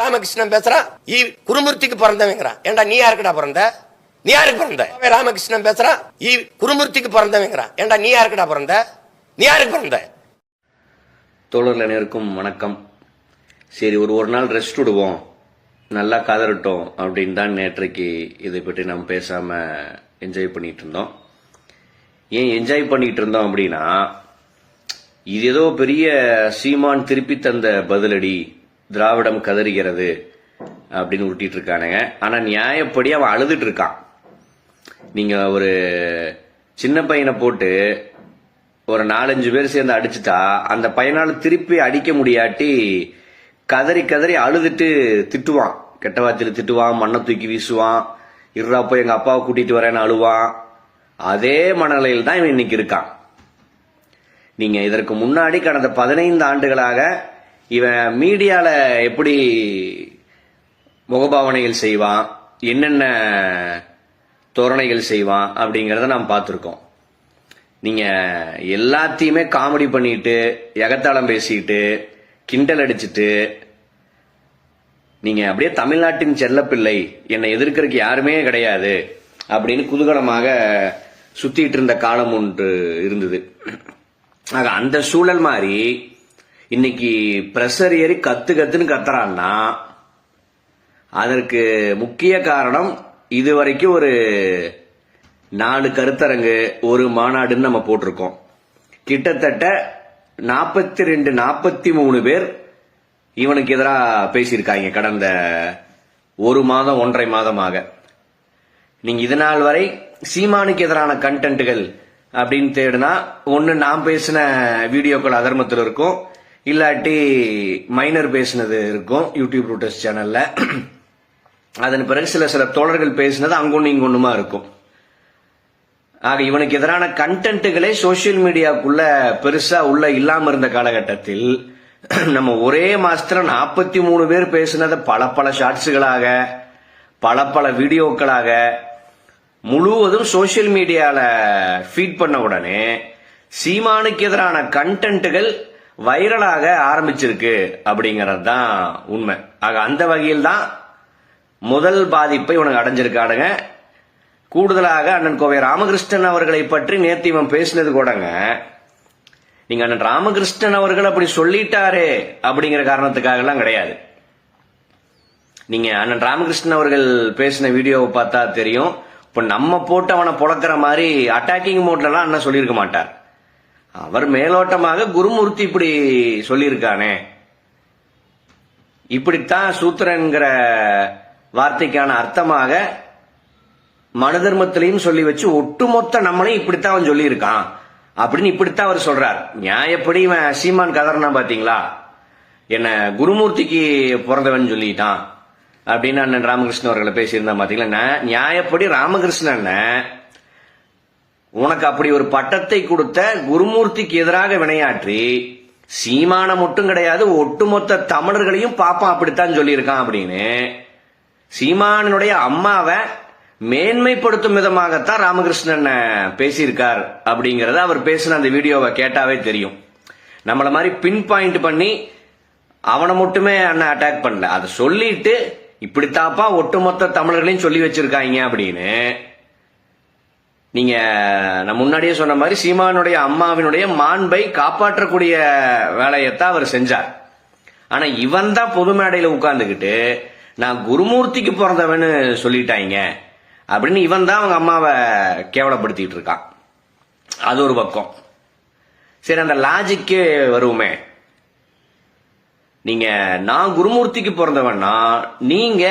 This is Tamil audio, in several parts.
ராமகிருஷ்ணன் பேசுறான் ஈ குருமூர்த்திக்கு பிறந்தவங்கிறான் ஏன்டா நீ யாருக்குடா பிறந்த? நீ யாருக்கு பிறந்த? ராமகிருஷ்ணன் பேசுறான் ஈ குருமூர்த்திக்கு பிறந்தவங்கிறான் ஏன்டா நீ யாருக்குடா பிறந்த? நீ யாருக்கு பிறந்த? தோழர்கள் அனைவருக்கும் வணக்கம். சரி ஒரு ஒரு நாள் ரெஸ்ட் விடுவோம். நல்லா கதறட்டும் அப்படின்னு தான் நேற்றைக்கு இதை பற்றி நம்ம பேசாம என்ஜாய் பண்ணிட்டு இருந்தோம். ஏன் என்ஜாய் பண்ணிட்டு இருந்தோம் அப்படின்னா இது ஏதோ பெரிய சீமான் திருப்பி தந்த பதிலடி. திராவிடம் கதறுகிறது அப்படின்னு உருட்டிட்டு இருக்கானுங்க. ஆனால் நியாயப்படி அவன் அழுதுட்டு இருக்கான். நீங்கள் ஒரு சின்ன பையனை போட்டு ஒரு நாலஞ்சு பேர் சேர்ந்து அடிச்சுட்டா அந்த பையனால் திருப்பி அடிக்க முடியாட்டி கதறி கதறி அழுதுட்டு திட்டுவான். கெட்ட வார்த்தையில் திட்டுவான் மண்ணை தூக்கி வீசுவான் இருறா போய் எங்கள் அப்பாவை கூட்டிட்டு வரேன்னு அழுவான். அதே மனநிலையில் தான் இவன் இன்னைக்கு இருக்கான். நீங்கள் இதற்கு முன்னாடி கடந்த பதினைந்து ஆண்டுகளாக இவன் மீடியால எப்படி முகபாவனைகள் செய்வான் என்னென்ன தோரணைகள் செய்வான் அப்படிங்கிறத நாம் பார்த்துருக்கோம். நீங்க எல்லாத்தையுமே காமெடி பண்ணிட்டு எகத்தாளம் பேசிட்டு கிண்டல் அடிச்சிட்டு நீங்க அப்படியே தமிழ்நாட்டின் செல்லப்பிள்ளை என்னை எதிர்க்கிறதுக்கு யாருமே கிடையாது அப்படின்னு குதூகலமாக சுத்திட்டு இருந்த காலம் ஒன்று இருந்தது. ஆக அந்த சூழல் மாதிரி இன்னைக்கு பிரஷர் ஏறி கத்து கத்துன்னு கத்துறான்னா அதற்கு முக்கிய காரணம் இதுவரைக்கும் ஒரு நாலு கருத்தரங்கு ஒரு மாநாடுன்னு நம்ம போட்டிருக்கோம். கிட்டத்தட்ட நாற்பத்தி ரெண்டு நாற்பத்தி மூணு பேர் இவனுக்கு எதிராக பேசியிருக்காங்க கடந்த ஒரு மாதம் ஒன்றரை மாதமாக. நீங்க இது நாள் வரை சீமானுக்கு எதிரான கண்டென்ட்டுகள் அப்படின்னு தேடினா ஒன்று நான் பேசின வீடியோக்கள் அதர்மத்தில் இருக்கும். இல்லாட்டி மைனர் பேசினது இருக்கும் யூடியூப் ரூட்டர்ஸ் சேனல்ல அதன் பிறகு சில சில தோழர்கள் பேசினது அங்கொன்னு இங்கொன்னுமா இருக்கும். ஆக இவனுக்கு எதிரான கண்டென்ட்டுகளே சோசியல் மீடியாவுக்குள்ள பெருசா உள்ள இல்லாம இருந்த காலகட்டத்தில் நம்ம ஒரே மாசத்துல நாற்பத்தி மூணு பேர் பேசினதை பல பல ஷார்ட்ஸுகளாக பல பல வீடியோக்களாக முழுவதும் சோசியல் மீடியால ஃபீட் பண்ண உடனே சீமானுக்கு எதிரான கண்டென்ட்டுகள் வைரலாக ஆரம்பிச்சிருக்கு அப்படிங்கிறது தான் உண்மை. ஆக அந்த வகையில் தான் முதல் பாதிப்பை உனக்கு அடைஞ்சிருக்காடுங்க. கூடுதலாக அண்ணன் கோவை ராமகிருஷ்ணன் அவர்களை பற்றி நேற்று இவன் பேசினது கூடங்க. நீங்க அண்ணன் ராமகிருஷ்ணன் அவர்கள் அப்படி சொல்லிட்டாரே அப்படிங்கிற காரணத்துக்காக எல்லாம் கிடையாது. நீங்க அண்ணன் ராமகிருஷ்ணன் அவர்கள் பேசின வீடியோவை பார்த்தா தெரியும். இப்ப நம்ம போட்டு அவனை புழக்கிற மாதிரி அட்டாக்கிங் மோட்லலாம் அண்ணன் சொல்லியிருக்க மாட்டார். அவர் மேலோட்டமாக குருமூர்த்தி இப்படி சொல்லியிருக்கானே. இப்படித்தான் சூத்திரங்கிற வார்த்தைக்கான அர்த்தமாக மனு தர்மத்திலையும் சொல்லி வச்சு ஒட்டுமொத்த நம்மளையும் இப்படித்தான் அவன் சொல்லியிருக்கான். அப்படின்னு இப்படித்தான் அவர் சொல்றார். நியாயப்படி இவன் சீமான் கதறனா பாத்தீங்களா? என்ன குருமூர்த்திக்கு பிறந்தவன் சொல்லிட்டான். அப்படின்னு அண்ணன் ராமகிருஷ்ணன் அவர்களை பேசியிருந்தா பாத்தீங்களா? நியாயப்படி ராமகிருஷ்ணன் உனக்கு அப்படி ஒரு பட்டத்தை கொடுத்த குருமூர்த்திக்கு எதிராக வினையாற்றி சீமான மட்டும் கிடையாது ஒட்டுமொத்த தமிழர்களையும் பாப்பான் அப்படித்தான் சொல்லியிருக்கான் அப்படின்னு. சீமானுடைய அம்மாவை மேன்மைப்படுத்தும் விதமாகத்தான் ராமகிருஷ்ணன் பேசியிருக்கார் அப்படிங்கறத அவர் பேசின அந்த வீடியோவை கேட்டாவே தெரியும். நம்மள மாதிரி பின் பாயிண்ட் பண்ணி அவனை மட்டுமே அண்ணன் அட்டாக் பண்ணல. அதை சொல்லிட்டு இப்படித்தாப்பா ஒட்டுமொத்த தமிழர்களையும் சொல்லி வச்சிருக்காங்க அப்படின்னு. நீங்க நான் முன்னாடியே சொன்ன மாதிரி சீமானுடைய அம்மாவினுடைய மாண்பை காப்பாற்றக்கூடிய வேலையத்தான் அவர் செஞ்சார். ஆனா இவன் தான் பொது மேடையில உட்கார்ந்துக்கிட்டு நான் குருமூர்த்திக்கு பிறந்தவன்னு சொல்லிட்டாங்க அப்படின்னு இவன் தான் அவங்க அம்மாவை கேவலப்படுத்திட்டு இருக்கான். அது ஒரு பக்கம். சரி அந்த லாஜிக்கு வருவோமே. நீங்க நான் குருமூர்த்திக்கு பிறந்தவன்னா நீங்க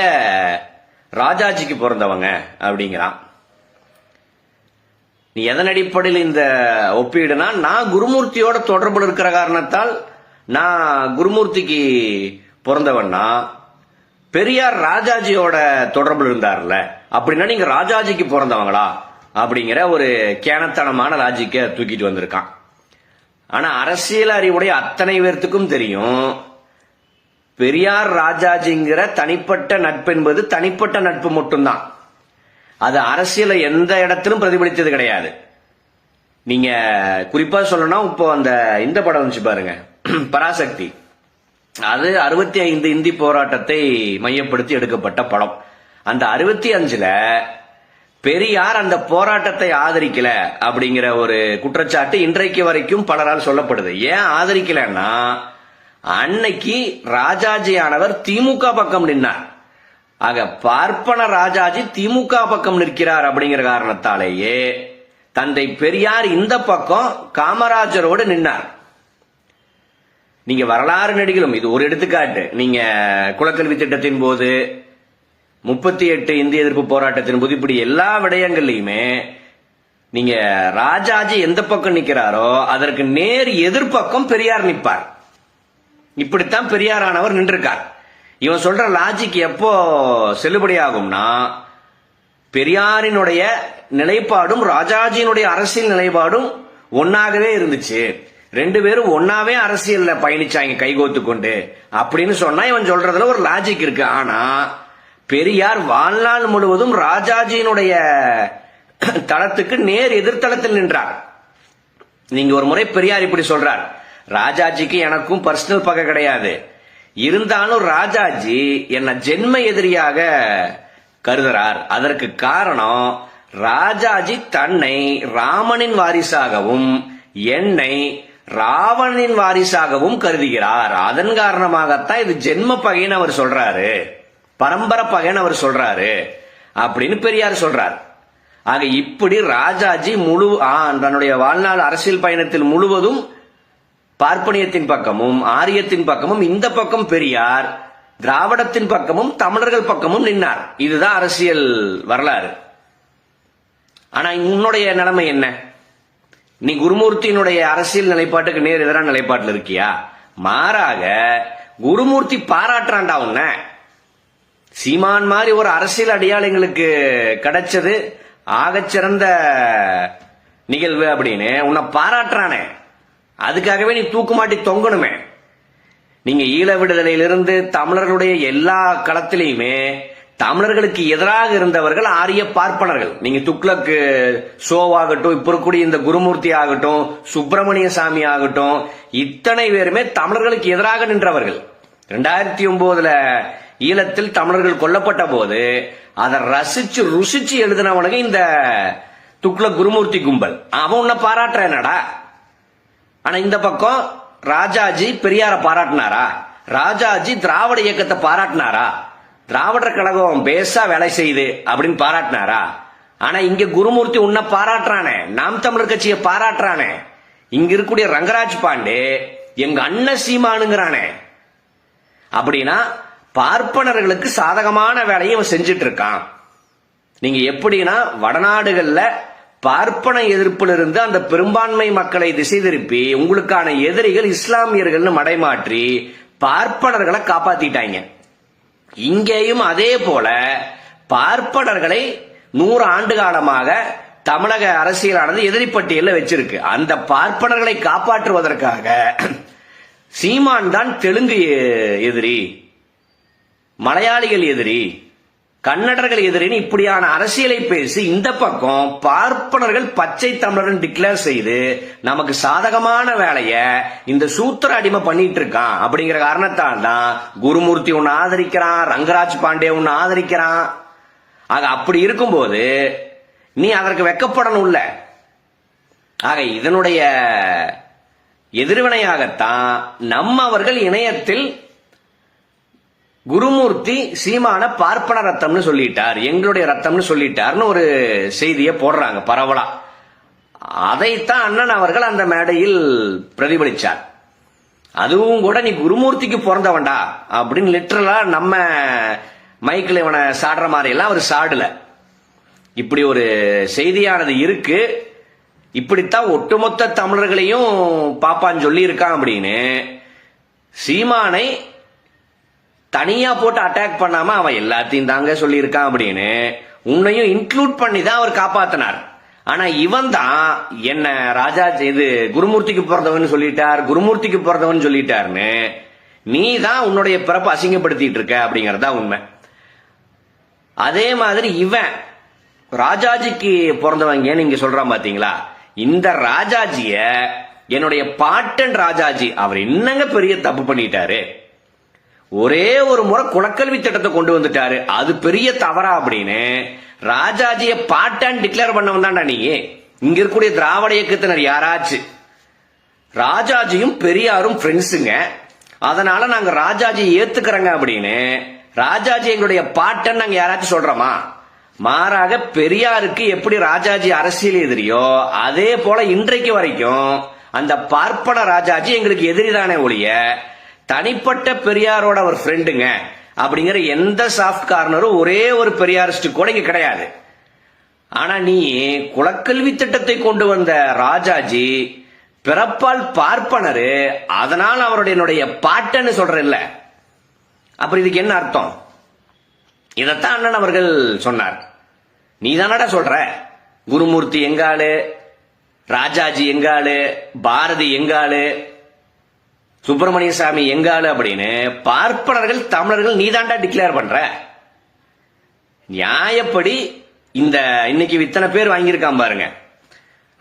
ராஜாஜிக்கு பிறந்தவங்க அப்படிங்கிறான். நீ எதன் அடிப்படையில் இந்த ஒப்பீடுனா நான் குருமூர்த்தியோட தொடர்பு இருக்கிற காரணத்தால் நான் குருமூர்த்திக்கு பிறந்தவன்னா பெரியார் ராஜாஜியோட தொடர்பில் இருந்தார்ல அப்படின்னா நீங்க ராஜாஜிக்கு பிறந்தவங்களா அப்படிங்கிற ஒரு கேனத்தனமான லாஜிக்க தூக்கிட்டு வந்திருக்கான். ஆனா அரசியல் அறிவுடைய அத்தனை பேர்த்துக்கும் தெரியும் பெரியார் ராஜாஜிங்கிற தனிப்பட்ட நட்பு என்பது தனிப்பட்ட நட்பு மட்டும்தான். அது அரசியல எந்த இடத்திலும் பிரதிபலித்தது கிடையாது. நீங்க குறிப்பா சொல்லணும்னா இப்போ அந்த இந்த படம் வந்துச்சு பாருங்க. பராசக்தி. அது அறுபத்தி ஐந்து இந்தி போராட்டத்தை மையப்படுத்தி எடுக்கப்பட்ட படம். அந்த அறுபத்தி அஞ்சுல பெரியார் அந்த போராட்டத்தை ஆதரிக்கல அப்படிங்கிற ஒரு குற்றச்சாட்டு இன்றைக்கு வரைக்கும் பலரால் சொல்லப்படுது. ஏன் ஆதரிக்கலன்னா அன்னைக்கு ராஜாஜியானவர் திமுக பக்கம் நின்னார். ஆக பார்ப்பன ராஜாஜி திமுக பக்கம் நிற்கிறார் அப்படிங்கிற காரணத்தாலேயே தந்தை பெரியார் இந்த பக்கம் காமராஜரோடு நின்னார். நீங்க வரலாறு நடிகளும் இது ஒரு எடுத்துக்காட்டு. நீங்க குலக்கல்வி திட்டத்தின் போது முப்பத்தி எட்டு இந்திய எதிர்ப்பு போராட்டத்தின் போது இப்படி எல்லா விடயங்கள்லையுமே நீங்க ராஜாஜி எந்த பக்கம் நிக்கிறாரோ அதற்கு நேர் எதிர்ப்பக்கம் பெரியார் நிற்பார். இப்படித்தான் பெரியாரானவர் நின்றிருக்கார். இவன் சொல்ற லாஜிக் எப்போ செல்லுபடியாகும்னா பெரியாரினுடைய நிலைப்பாடும் ராஜாஜியினுடைய அரசியல் நிலைப்பாடும் ஒன்னாகவே இருந்துச்சு. ரெண்டு பேரும் ஒன்னாவே அரசியல்ல பயணிச்சாங்க கைகோத்து கொண்டு அப்படின்னு சொன்னா இவன் சொல்றதுல ஒரு லாஜிக் இருக்கு. ஆனா பெரியார் வாழ்நாள் முழுவதும் ராஜாஜியினுடைய தளத்துக்கு நேர் எதிர்த்தளத்தில் நின்றார். நீங்க ஒரு முறை பெரியார் இப்படி சொல்றார். ராஜாஜிக்கு எனக்கும் பர்சனல் பகை கிடையாது. இருந்தாலும் ராஜாஜி என்ன ஜென்ம எதிரியாக கருதுறார். அதற்கு காரணம் ராஜாஜி தன்னை ராமனின் வாரிசாகவும் என்னை ராவணனின் வாரிசாகவும் கருதுகிறார். அதன் காரணமாகத்தான் இது ஜென்ம பகைன்னு அவர் சொல்றாரு. பரம்பரை பகைன்னு அவர் சொல்றாரு. அப்படின்னு பெரியார் சொல்றார். ஆக இப்படி ராஜாஜி முழு ஆ, தன்னுடைய வாழ்நாள் அரசியல் பயணத்தில் முழுவதும் பார்ப்பனியத்தின் பக்கமும் ஆரியத்தின் பக்கமும் இந்த பக்கம் பெரியார் திராவிடத்தின் பக்கமும் தமிழர்கள் பக்கமும் நின்னார். இதுதான் அரசியல் வரலாறு. ஆனா உன்னுடைய நிலைமை என்ன? நீ குருமூர்த்தியினுடைய அரசியல் நிலைப்பாட்டுக்கு நேர் எதிரான நிலைப்பாட்டில் இருக்கியா? மாறாக குருமூர்த்தி பாராட்டுறான்டா உன்ன. சீமான் மாதிரி ஒரு அரசியல் அடையாளங்களுக்கு கிடைச்சது ஆகச்சிறந்த நிகழ்வு அப்படின்னு உன்னை பாராட்டுறானே. அதுக்காகவே நீ தூக்குமாட்டி தொங்கணுமே. நீங்க ஈழ விடுதலையிலிருந்து தமிழர்களுடைய எல்லா களத்திலையுமே தமிழர்களுக்கு எதிராக இருந்தவர்கள் ஆரிய பார்ப்பனர்கள். நீங்க துக்ளக்கு ஷோவாகட்டும் இப்ப இருக்கக்கூடிய இந்த குருமூர்த்தி ஆகட்டும் சுப்பிரமணிய சாமி ஆகட்டும் இத்தனை பேருமே தமிழர்களுக்கு எதிராக நின்றவர்கள். ரெண்டாயிரத்தி ஒன்பதுல ஈழத்தில் தமிழர்கள் கொல்லப்பட்ட போது அதை ரசிச்சு ருசிச்சு எழுதினவனுக்கு இந்த துக்ளக் குருமூர்த்தி கும்பல். அவன் உன்னை பாராட்டுற என்னடா? ஆனா இந்த பக்கம் ராஜாஜி பெரியார பாராட்டினாரா? ராஜாஜி திராவிட இயக்கத்தை பாராட்டினாரா? திராவிடர் கழகம் பேசா வேலை செய்யுது அப்படின்னு பாராட்டினாரா? ஆனா இங்க குருமூர்த்தி உன்னை பாராட்டுறானே நாம் தமிழர் கட்சியை பாராட்டுறானே. இங்க இருக்கக்கூடிய ரங்கராஜ் பாண்டே எங்க அண்ணன் சீமானுங்கிறானே. அப்படின்னா பார்ப்பனர்களுக்கு சாதகமான வேலையை இவன் செஞ்சுட்டு இருக்கான். நீங்க எப்படின்னா வடநாடுகள்ல பார்ப்பன எதிர்ப்பிலிருந்து அந்த பெரும்பான்மை மக்களை திசை திருப்பி உங்களுக்கான எதிரிகள் இஸ்லாமியர்கள்னு மடைமாற்றி பார்ப்பனர்களை காப்பாத்திட்டாங்க. இங்கேயும் அதே போல பார்ப்பனர்களை நூறு ஆண்டு காலமாக தமிழக அரசியலானது எதிரிப்பட்டியலில் வச்சிருக்கு. அந்த பார்ப்பனர்களை காப்பாற்றுவதற்காக சீமான் தான் தெலுங்கு எதிரி மலையாளிகள் எதிரி கன்னடர்கள் எதிரின் இப்படியான அரசியலை பேசி இந்த பக்கம் பார்ப்பனர்கள் பச்சை தமிழரன் டிக்ளேர் செய்து நமக்கு சாதகமான வேலைய இந்த சூத்திர அடிமை பண்ணிட்டு இருக்கான். அப்படிங்கிற காரணத்தால் தான் குருமூர்த்தி ஒன்னு ஆதரிக்கிறான் ரங்கராஜ் பாண்டே ஒன்னு ஆதரிக்கிறான். ஆக அப்படி இருக்கும்போது நீ அதற்கு வெக்கப்படணும்ல ஆக இதனுடைய எதிர்வினையாகத்தான் நம்மவர்கள் இணையத்தில் குருமூர்த்தி சீமான பார்ப்பன ரத்தம்னு சொல்லிட்டார். எங்களுடைய ரத்தம்னு சொல்லிட்டார்னு ஒரு செய்தியை போடுறாங்க பரவலா. அதைத்தான் அண்ணன் அவர்கள் அந்த மேடையில் பிரதிபலிச்சார். அதுவும் கூட நீ குருமூர்த்திக்கு பிறந்தவன்டா அப்படின்னு லிட்டரலா நம்ம மைக்கில் இவனை சாடுற மாதிரி எல்லாம் அவர் சாடல. இப்படி ஒரு செய்தியானது இருக்கு. இப்படித்தான் ஒட்டுமொத்த தமிழர்களையும் பாப்பான்னு சொல்லி இருக்கான் அப்படின்னு. சீமானை தனியா போட்டு அட்டாக் பண்ணாம அவன் எல்லாத்தையும் தாங்க சொல்லியிருக்கான் அப்படின்னு உன்னையும் இன்க்ளூட் பண்ணி தான் அவர் காப்பாத்தினார். ஆனா இவன் தான் என்ன ராஜா இது குருமூர்த்திக்கு பிறந்தவன் சொல்லிட்டார் குருமூர்த்திக்கு பிறந்தவன் சொல்லிட்டாருன்னு நீ தான் உன்னுடைய பிறப்பு அசிங்கப்படுத்திட்டு இருக்க அப்படிங்கறதா தான் உண்மை. அதே மாதிரி இவன் ராஜாஜிக்கு பிறந்தவங்க நீங்க சொல்றான் பாத்தீங்களா? இந்த ராஜாஜிய என்னுடைய பாட்டன் ராஜாஜி அவர் என்னங்க பெரிய தப்பு பண்ணிட்டாரு? ஒரே ஒரு முறை குலக்கல்வி திட்டத்தை கொண்டு வந்துட்டாரு. அது பெரிய தவறா அப்படின்னு ராஜாஜிய பாட்டான் டிக்ளேர் பண்ண வந்தாண்டா நீ. இங்க இருக்கக்கூடிய திராவிட இயக்கத்தினர் யாராச்சும் ராஜாஜியும் பெரியாரும் ஃப்ரெண்ட்ஸுங்க அதனால நாங்க ராஜாஜி ஏத்துக்கிறோங்க அப்படின்னு ராஜாஜி எங்களுடைய பாட்டன் நாங்க யாராச்சும் சொல்றோமா? மாறாக பெரியாருக்கு எப்படி ராஜாஜி அரசியல் எதிரியோ அதே போல இன்றைக்கு வரைக்கும் அந்த பார்ப்பன ராஜாஜி எங்களுக்கு எதிரிதானே ஒழிய தனிப்பட்ட பெரியாரோட ஒரு ஃப்ரெண்டுங்க அப்படிங்கிற எந்த சாஃப்ட் கார்னரும் ஒரே ஒரு பெரியாரிஸ்ட் கூட இங்க கிடையாது. ஆனா நீ குலக்கல்வி திட்டத்தை கொண்டு வந்த ராஜாஜி பிறப்பால் பார்ப்பனரு அதனால் அவருடைய என்னுடைய பாட்டன்னு சொல்றல்ல அப்புறம் இதுக்கு என்ன அர்த்தம்? இதைத்தான் அண்ணன் அவர்கள் சொன்னார். நீ தானடா சொல்ற? குருமூர்த்தி எங்காளு? ராஜாஜி எங்காளு? பாரதி எங்காளு? சுப்பிரமணிய சாமி எங்காலு அப்படின்னு பார்ப்பனர்கள் தமிழர்கள் நீதாண்டா டிக்ளேர் பண்ற? நியாயப்படி இந்த இன்னைக்கு இத்தனை பேர் வாங்கியிருக்கான் பாருங்க.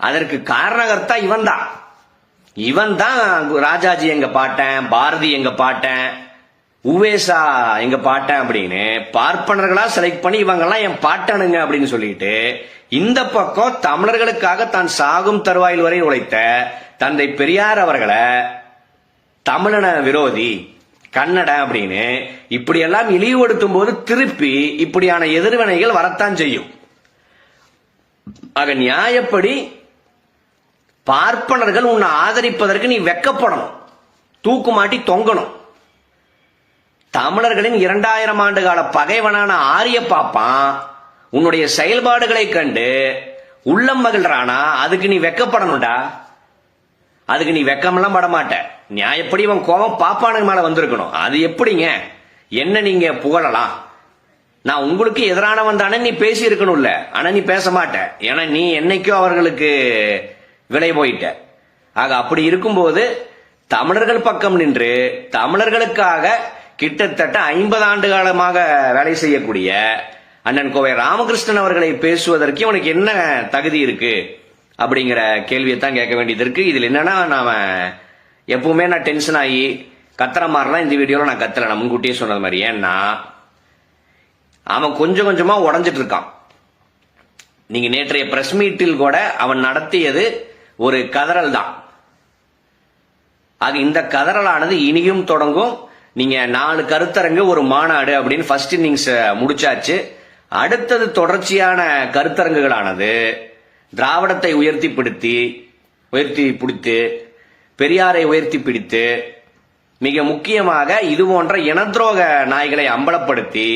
அதற்கு காரணகர்த்தா இவன் தான் இவன் தான் ராஜாஜி எங்க பாட்டேன் பாரதி எங்க பாட்டேன் உவேசா எங்க பாட்டேன் அப்படின்னு பார்ப்பனர்களா செலக்ட் பண்ணி இவங்கெல்லாம் என் பாட்டனுங்க அப்படின்னு சொல்லிட்டு இந்த பக்கம் தமிழர்களுக்காக தான் சாகும் தருவாயில் வரை உழைத்த தந்தை பெரியார் அவர்களை தமிழன விரோதி கன்னட அப்படின்னு இப்படியெல்லாம் இழிவுபடுத்தும் போது திருப்பி இப்படியான எதிர்வினைகள் வரத்தான் செய்யும். ஆக நியாயப்படி பார்ப்பனர்கள் உன்னை ஆதரிப்பதற்கு நீ வெக்கப்படணும். தூக்கு மாட்டி தொங்கணும். தமிழர்களின் இரண்டாயிரம் ஆண்டு கால பகைவனான ஆரிய பாப்பான் உன்னுடைய செயல்பாடுகளை கண்டு உள்ளம் மகிழ்றானா? அதுக்கு நீ வெக்கப்படணும்டா. அதுக்கு நீ வெக்கமெல்லாம் பட மாட்ட. நியாயப்படி இவன் கோபம் பாப்பானுக்கு மேல வந்திருக்கணும்? அது எப்படிங்க? என்ன நீங்க புகழலாம்? நான் உங்களுக்கு எதிரானவன் தானே நீ பேசி இருக்கணும்ல ஆனா நீ பேச மாட்ட. ஏன்னா நீ என்னைக்கோ அவர்களுக்கு விலை போயிட்ட. ஆக அப்படி இருக்கும்போது தமிழர்கள் பக்கம் நின்று தமிழர்களுக்காக கிட்டத்தட்ட ஐம்பது ஆண்டு காலமாக வேலை செய்யக்கூடிய அண்ணன் கோவை ராமகிருஷ்ணன் அவர்களை பேசுவதற்கு உனக்கு என்ன தகுதி இருக்கு? அப்படிங்கிற கேள்வியை தான் கேட்க வேண்டியது இருக்கு. இதில் என்னன்னா நாம எப்பவுமே நான் டென்ஷன் ஆகி கத்துற மாதிரிலாம் இந்த வீடியோவில் நான் கத்துல. நான் முன்கூட்டியே சொன்னது மாதிரி. ஏன்னா அவன் கொஞ்சம் கொஞ்சமா உடஞ்சிட்டு இருக்கான். நீங்க நேற்றைய பிரஸ் மீட்டில் கூட அவன் நடத்தியது ஒரு கதறல் தான். ஆக இந்த கதறலானது இனியும் தொடங்கும். நீங்க நாலு கருத்தரங்கு ஒரு மாநாடு அப்படின்னு ஃபர்ஸ்ட் இன்னிங்ஸ் முடிச்சாச்சு. அடுத்தது தொடர்ச்சியான கருத்தரங்குகளானது திராவிடத்தை உயர்த்தி பிடித்தி உயர்த்தி பிடித்து பெரியாரை உயர்த்தி பிடித்து மிக முக்கியமாக இது போன்ற இனத்ரோக நாய்களை அம்பலப்படுத்தி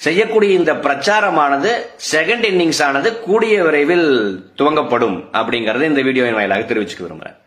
செய்யக்கூடிய இந்த பிரச்சாரமானது செகண்ட் இன்னிங்ஸ் ஆனது கூடிய விரைவில் துவங்கப்படும் அப்படிங்கறத இந்த வீடியோவின் வாயிலாக தெரிவிச்சுக்க விரும்புறேன்.